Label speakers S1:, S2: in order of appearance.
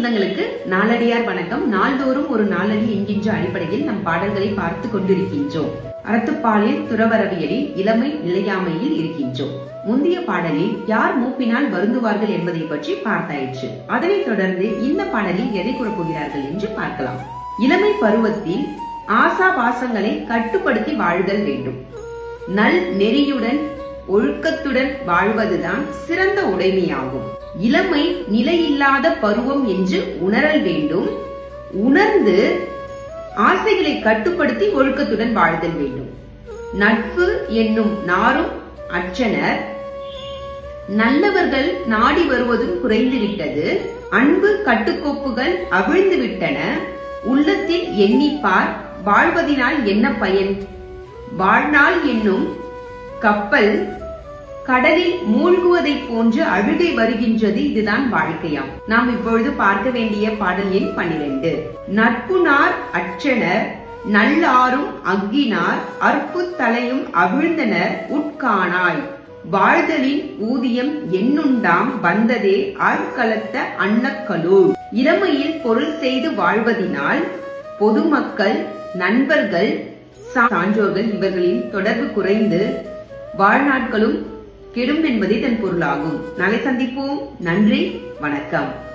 S1: சொந்தங்களுக்கு நாளடியார் வணக்கம். நாள்தோறும் ஒரு நாளடி என்கின்ற அடிப்படையில் நம் பாடல்களை பார்த்து கொண்டிருக்கின்றோம். அறத்துப்பாலில் துறவரவியலில் இளமை நிலையாமையில் இருக்கின்றோம். முந்தைய பாடலில் யார் மூப்பினால் வருந்துவார்கள் என்பதை பற்றி பார்த்தாயிற்று. அதனைத் தொடர்ந்து இந்த பாடலில் எதை கூறப்போகிறார்கள் என்று பார்க்கலாம். இளமை பருவத்தில் ஆசா பாசங்களை கட்டுப்படுத்தி வாழ்தல் வேண்டும். நல் நெறியுடன் ஒழுக்கத்துடன் வாழ்வதுதான் சிறந்த உடைமையாகும். இளமை நிலையில்லாத பருவம் என்று உணரல் வேண்டும். உணர்ந்து ஆசைகளை கட்டுப்படுத்தி ஒழுக்கத்துடன் வாழ்தல் வேண்டும். நட்பு என்னும் நாரும் அற்றனர். நல்லவர்கள் நாடி வருவதும் குறைந்துவிட்டது. அன்பு கட்டுக்கோப்புகள் அவிழ்ந்து விட்டன உள்ளத்தில் எண்ணிப்பார். வாழ்வதினால் என்ன பயன்? வாழ்நாள் என்னும் கப்பல் கடலில் மூழ்குவதைப் போன்று அழுகை வருகின்றது. இதுதான் வாழ்க்கையாம். நாம் இப்பொழுது பார்க்க வேண்டிய பாடல் எண் பன்னிரண்டு நட்புனார் அற்றனர் நல்லாரும் அக்கினார் அற்புத்தலையும் அவிழ்ந்தனர் உட்காணாய் வாழ்தலின் ஊதியம் எண்ணுண்டாம் வந்ததே ஆழ்கலத்த அன்னக்கலூர். இளமையில் பொருள் செய்து வாழ்வதினால் பொதுமக்கள் நண்பர்கள் சான்றோர்கள் இவர்களின் தொடர்பு குறைந்து வாழ்நாட்களும் கெடும் என்பதே தன் பொருளாகும். நாளை சந்திப்போம். நன்றி. வணக்கம்.